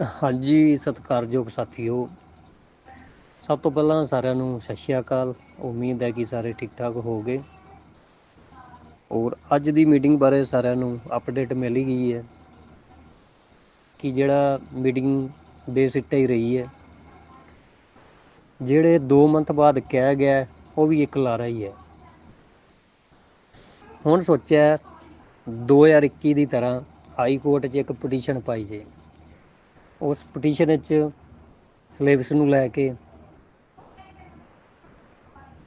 ਹਾਂਜੀ, ਸਤਿਕਾਰਯੋਗ ਸਾਥੀਓ। ਸਭ ਤੋਂ ਪਹਿਲਾਂ ਸਾਰਿਆਂ ਨੂੰ ਸਤਿ ਸ਼੍ਰੀ ਅਕਾਲ। ਉਮੀਦ ਹੈ ਕਿ ਸਾਰੇ ਠੀਕ ਠਾਕ ਹੋਗੇ ਔਰ ਅੱਜ ਦੀ ਮੀਟਿੰਗ ਬਾਰੇ ਸਾਰਿਆਂ ਨੂੰ ਅਪਡੇਟ ਮਿਲ ਗਈ ਹੈ ਕਿ ਜਿਹੜਾ ਮੀਟਿੰਗ ਬੇਸਿੱਟਾ ਹੀ ਰਹੀ ਹੈ। ਜਿਹੜੇ 2 ਮੰਥ ਬਾਅਦ ਕਿਹਾ ਗਿਆ ਉਹ ਵੀ ਇੱਕ ਲਾਰਾ ਹੀ ਹੈ। ਹੁਣ ਸੋਚਿਆ 2021 ਦੀ ਤਰ੍ਹਾਂ ਹਾਈ ਕੋਰਟ 'ਚ ਇੱਕ ਪਟੀਸ਼ਨ ਪਾਈ ਜੇ ਉਸ ਪਟੀਸ਼ਨ ਵਿੱਚ ਸਿਲੇਬਸ ਨੂੰ ਲੈ ਕੇ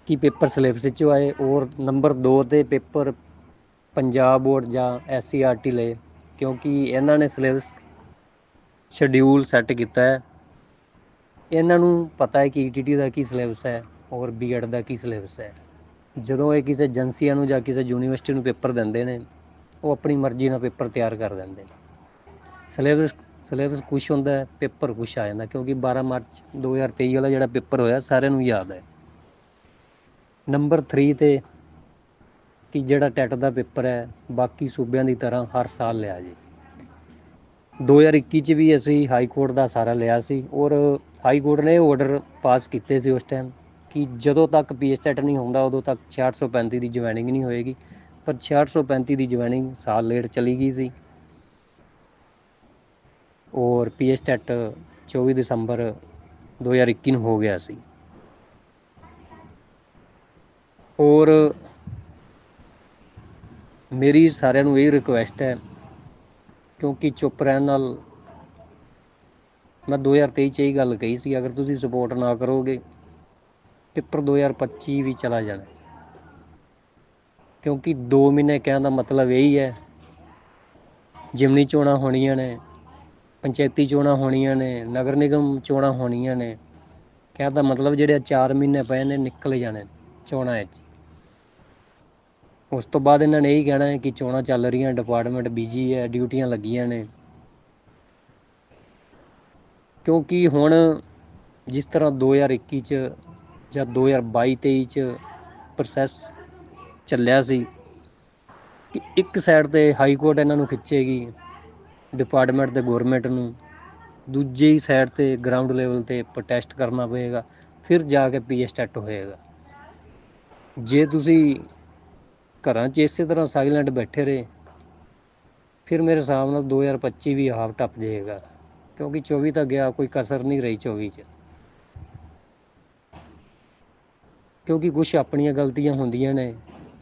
ਕੀ ਪੇਪਰ ਸਿਲੇਬਸ ਵਿੱਚੋਂ ਆਏ ਔਰ ਨੰਬਰ 2 ਤੇ ਪੇਪਰ ਪੰਜਾਬ ਬੋਰਡ ਜਾਂ ਐਸਸੀਆਰਟੀ ਲਏ, ਕਿਉਂਕਿ ਇਹਨਾਂ ਨੇ ਸਿਲੇਬਸ ਸ਼ਡਿਊਲ ਸੈੱਟ ਕੀਤਾ ਹੈ। ਇਹਨਾਂ ਨੂੰ ਪਤਾ ਹੈ ਕਿ ਈਟੀਟੀ ਦਾ ਕੀ ਸਿਲੇਬਸ ਹੈ ਔਰ ਬੀਐਡ ਦਾ ਕੀ ਸਿਲੇਬਸ ਹੈ। ਜਦੋਂ ਇਹ ਕਿਸੇ ਏਜੰਸੀਆਂ ਨੂੰ ਜਾਂ ਕਿਸੇ ਯੂਨੀਵਰਸਿਟੀ ਨੂੰ ਪੇਪਰ ਦਿੰਦੇ ਨੇ, ਉਹ ਆਪਣੀ ਮਰਜ਼ੀ ਨਾਲ ਪੇਪਰ ਤਿਆਰ ਕਰ ਦਿੰਦੇ ਨੇ। ਸਿਲੇਬਸ ਸਿਲੇਬਸ ਕੁਛ ਹੁੰਦਾ ਪੇਪਰ ਕੁਛ ਆ ਜਾਂਦਾ, ਕਿਉਂਕਿ 12 ਮਾਰਚ 2023 ਵਾਲਾ ਜਿਹੜਾ ਪੇਪਰ ਹੋਇਆ, ਸਾਰਿਆਂ ਨੂੰ ਯਾਦ ਹੈ। ਨੰਬਰ 3 ਤੇ ਕਿ ਜਿਹੜਾ ਟੈਟ ਦਾ ਪੇਪਰ ਹੈ, ਬਾਕੀ ਸੂਬਿਆਂ ਦੀ ਤਰ੍ਹਾਂ ਹਰ ਸਾਲ ਲਿਆ ਜੀ। 2021 ਚ ਵੀ ਅਸੀਂ ਹਾਈ ਕੋਰਟ ਦਾ ਸਾਰਾ ਲਿਆ ਸੀ, ਔਰ ਹਾਈ ਕੋਰਟ ਨੇ ਆਰਡਰ ਪਾਸ ਕੀਤੇ ਸੀ ਉਸ ਟਾਈਮ ਕਿ ਜਦੋਂ ਤੱਕ ਪੀਐਸਟੈਟ ਨਹੀਂ ਹੁੰਦਾ, ਉਦੋਂ ਤੱਕ 6635 ਦੀ ਜੁਆਇਨਿੰਗ ਨਹੀਂ ਹੋਏਗੀ। ਪਰ 6635 ਦੀ ਜੁਆਇਨਿੰਗ ਸਾਲ ਲੇਟ ਚਲੀ ਗਈ ਸੀ। ਔਰ ਪੀਐਸਟੈਟ 24 ਦਸੰਬਰ 2021 ਨੂੰ ਹੋ ਗਿਆ ਸੀ। ਔਰ ਮੇਰੀ ਸਾਰਿਆਂ ਨੂੰ ਇਹ ਰਿਕੁਐਸਟ ਹੈ, ਕਿਉਂਕਿ ਚੁੱਪ ਰਹਿਣ ਨਾਲ ਮੈਂ 2023 ਚ ਇਹ ਗੱਲ ਕਹੀ ਸੀ, ਅਗਰ ਤੁਸੀਂ ਸਪੋਰਟ ਨਾ ਕਰੋਗੇ, ਪੇਪਰ 2025 ਵੀ ਚਲਾ ਜਾਣਾ। ਕਿਉਂਕਿ 2 ਮਹੀਨੇ ਕਹਿਣ ਦਾ ਮਤਲਬ ਇਹੀ ਹੈ, ਜਿਮਨੀ ਚੋਣਾਂ ਹੋਣੀਆਂ ਨੇ ਪੰਚਾਇਤੀ ਚੋਣਾਂ ਹੋਣੀਆਂ ਨੇ, ਨਗਰ ਨਿਗਮ ਚੋਣਾਂ ਹੋਣੀਆਂ ਨੇ ਕਹਿਣ ਦਾ ਮਤਲਬ ਜਿਹੜੇ 4 ਮਹੀਨੇ ਪਏ ਨੇ ਨਿਕਲ ਜਾਣੇ ਚੋਣਾਂ ਵਿੱਚ। ਉਸ ਤੋਂ ਬਾਅਦ ਇਹਨਾਂ ਨੇ ਇਹੀ ਕਹਿਣਾ ਹੈ ਕਿ ਚੋਣਾਂ ਚੱਲ ਰਹੀਆਂ ਡਿਪਾਰਟਮੈਂਟ ਬਿਜ਼ੀ ਹੈ ਡਿਊਟੀਆਂ ਲੱਗੀਆਂ ਨੇ। ਕਿਉਂਕਿ ਹੁਣ ਜਿਸ ਤਰ੍ਹਾਂ 2021 ਚ ਜਾਂ 2022 23 ਚ ਪ੍ਰੋਸੈਸ ਚੱਲਿਆ ਸੀ ਕਿ ਇੱਕ ਸਾਈਡ ਤੇ ਹਾਈ ਕੋਰਟ ਇਹਨਾਂ ਨੂੰ ਖਿੱਚੇਗੀ ਡਿਪਾਰਟਮੈਂਟ ਤੇ ਗਵਰਨਮੈਂਟ ਨੂੰ ਦੂਜੇ ਹੀ ਸਾਈਡ ਤੇ ਗਰਾਊਂਡ ਲੈਵਲ ਤੇ ਪ੍ਰੋਟੈਸਟ ਕਰਨਾ ਪਏਗਾ, ਫਿਰ ਜਾ ਕੇ ਪੀਐਸਟੈਟ ਹੋਏਗਾ। ਜੇ ਤੁਸੀਂ ਘਰਾਂ 'ਚ ਇਸੇ ਤਰ੍ਹਾਂ ਸਾਇਲੈਂਟ ਬੈਠੇ ਰਹੇ, ਫਿਰ ਮੇਰੇ ਹਿਸਾਬ ਨਾਲ 2025 ਵੀ ਹਾਫ ਟੱਪ ਜਾਏਗਾ, ਕਿਉਂਕਿ 24 ਤਾਂ ਗਿਆ, ਕੋਈ ਕਸਰ ਨਹੀਂ ਰਹੀ 24 'ਚ। ਕਿਉਂਕਿ ਕੁਝ ਆਪਣੀਆਂ ਗਲਤੀਆਂ ਹੁੰਦੀਆਂ ਨੇ,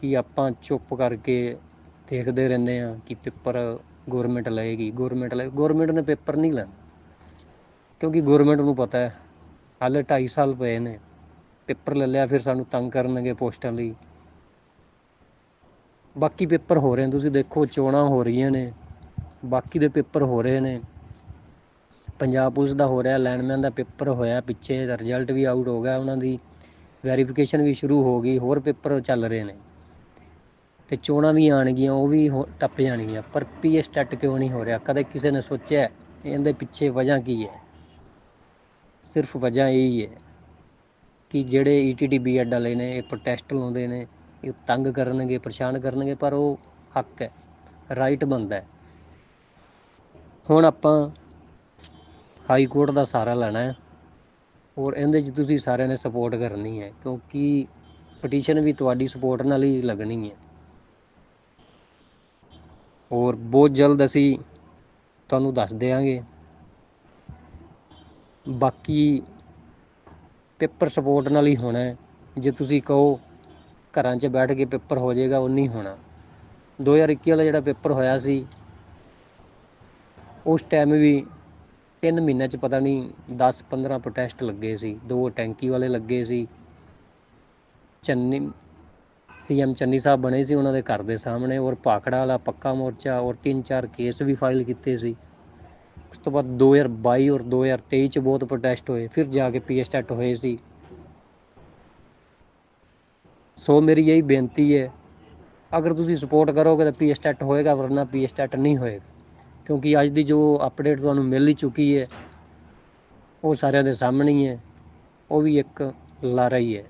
ਕਿ ਆਪਾਂ ਚੁੱਪ ਕਰਕੇ ਦੇਖਦੇ ਰਹਿੰਦੇ ਆ ਕਿ ਪੇਪਰ ਗਵਰਨਮੈਂਟ ਲਏਗੀ ਗਵਰਨਮੈਂਟ ਲਏ ਗਵਰਨਮੈਂਟ ਨੇ ਪੇਪਰ ਨਹੀਂ ਲੈਣਾ। ਕਿਉਂਕਿ ਗਵਰਨਮੈਂਟ ਨੂੰ ਪਤਾ ਹੈ, ਹਾਲੇ 2.5 ਸਾਲ ਪਏ ਨੇ ਪੇਪਰ ਲੈ ਲਿਆ, ਫਿਰ ਸਾਨੂੰ ਤੰਗ ਕਰਨਗੇ ਪੋਸਟਾਂ ਲਈ। ਬਾਕੀ ਪੇਪਰ ਹੋ ਰਹੇ ਨੇ, ਤੁਸੀਂ ਦੇਖੋ, ਚੋਣਾਂ ਹੋ ਰਹੀਆਂ ਨੇ, ਬਾਕੀ ਦੇ ਪੇਪਰ ਹੋ ਰਹੇ ਨੇ। ਪੰਜਾਬ ਪੁਲਿਸ ਦਾ ਹੋ ਰਿਹਾ ਲੈਂਡਮੈਨ ਦਾ ਪੇਪਰ ਹੋਇਆ ਪਿੱਛੇ ਰਿਜ਼ਲਟ ਵੀ ਆਊਟ ਹੋ ਗਿਆ, ਉਹਨਾਂ ਦੀ ਵੈਰੀਫਿਕੇਸ਼ਨ ਵੀ ਸ਼ੁਰੂ ਹੋ ਗਈ, ਹੋਰ ਪੇਪਰ ਚੱਲ ਰਹੇ ਨੇ। ਤੇ ਚੋਣਾਂ ਵੀ ਆਣਗੀਆਂ ਉਹ ਵੀ ਟੱਪ ਜਾਣਗੀਆਂ। ਪਰ ਪੀਐਸ ਟੱਟ ਕਿਉਂ ਨਹੀਂ ਹੋ ਰਿਹਾ? ਕਦੇ ਕਿਸੇ ਨੇ ਸੋਚਿਆ ਇਹਦੇ ਪਿੱਛੇ ਵਜ੍ਹਾ ਕੀ ਹੈ? ਸਿਰਫ ਵਜ੍ਹਾ ਇਹ ਹੀ ਹੈ ਕਿ ਜਿਹੜੇ ਈਟੀਟੀ ਬੀਐਡ ਵਾਲੇ ਨੇ, ਇਹ ਪ੍ਰੋਟੈਸਟ ਲਾਉਂਦੇ ਨੇ, ਇਹ ਤੰਗ ਕਰਨਗੇ, ਪਰੇਸ਼ਾਨ ਕਰਨਗੇ, ਪਰ ਉਹ ਹੱਕ ਹੈ ਰਾਈਟ ਬੰਦਾ ਹੈ। ਹੁਣ ਆਪਾਂ ਹਾਈ ਕੋਰਟ ਦਾ ਸਹਾਰਾ ਲੈਣਾ ਹੈ ਔਰ ਇਹਦੇ 'ਚ ਤੁਸੀਂ ਸਾਰਿਆਂ ਨੇ ਸਪੋਰਟ ਕਰਨੀ ਹੈ, ਕਿਉਂਕਿ ਪਟੀਸ਼ਨ ਵੀ ਤੁਹਾਡੀ ਸਪੋਰਟ ਨਾਲ ਹੀ ਲੱਗਣੀ ਹੈ। ਔਰ ਬਹੁਤ ਜਲਦ ਅਸੀਂ ਤੁਹਾਨੂੰ ਦੱਸ ਦੇਵਾਂਗੇ ਬਾਕੀ ਪੇਪਰ ਸਪੋਰਟ ਨਾਲ ਹੀ ਹੋਣਾ ਜੇ ਤੁਸੀਂ ਕਹੋ ਘਰਾਂ 'ਚ ਬੈਠ ਕੇ ਪੇਪਰ ਹੋ ਜਾਏਗਾ ਉਹ ਨਹੀਂ ਹੋਣਾ 2021 ਵਾਲਾ ਜਿਹੜਾ ਪੇਪਰ ਹੋਇਆ ਸੀ, ਉਸ ਟਾਈਮ ਵੀ 3 ਮਹੀਨਿਆਂ 'ਚ ਪਤਾ ਨਹੀਂ 10 15 ਪ੍ਰੋਟੈਸਟ ਲੱਗੇ ਸੀ। ਦੋ ਟੈਂਕੀ ਵਾਲੇ ਲੱਗੇ ਸੀ। ਚੰਨੀ ਸੀਐਮ ਚੰਨੀ ਸਾਹਿਬ ਬਣੇ ਸੀ, ਉਹਨਾਂ ਦੇ ਘਰ ਦੇ ਸਾਹਮਣੇ, ਔਰ ਭਾਖੜਾ ਵਾਲਾ, ਪੱਕਾ ਮੋਰਚਾ, ਔਰ ਤਿੰਨ ਚਾਰ ਕੇਸ ਵੀ ਫਾਈਲ ਕੀਤੇ ਸੀ। ਉਸ ਤੋਂ ਬਾਅਦ 2022 ਔਰ 2023 ਚ ਬਹੁਤ ਪ੍ਰੋਟੈਸਟ ਹੋਏ, ਫਿਰ ਜਾ ਕੇ ਪੀਐਸਟੈਟ ਹੋਏ ਸੀ। ਸੋ ਮੇਰੀ ਇਹੀ ਬੇਨਤੀ ਹੈ, ਅਗਰ ਤੁਸੀਂ ਸਪੋਰਟ ਕਰੋਗੇ ਤਾਂ ਪੀਐਸਟੈਟ ਹੋਏਗਾ, ਵਰਨਾ ਪੀਐਸਟੈਟ ਨਹੀਂ ਹੋਏਗਾ। ਕਿਉਂਕਿ ਅੱਜ ਦੀ ਜੋ ਅਪਡੇਟ ਤੁਹਾਨੂੰ ਮਿਲ ਹੀ ਚੁੱਕੀ ਹੈ, ਉਹ ਸਾਰਿਆਂ ਦੇ ਸਾਹਮਣੇ ਹੀ ਹੈ, ਉਹ ਵੀ ਇੱਕ ਲਾਰਾ ਹੀ ਹੈ।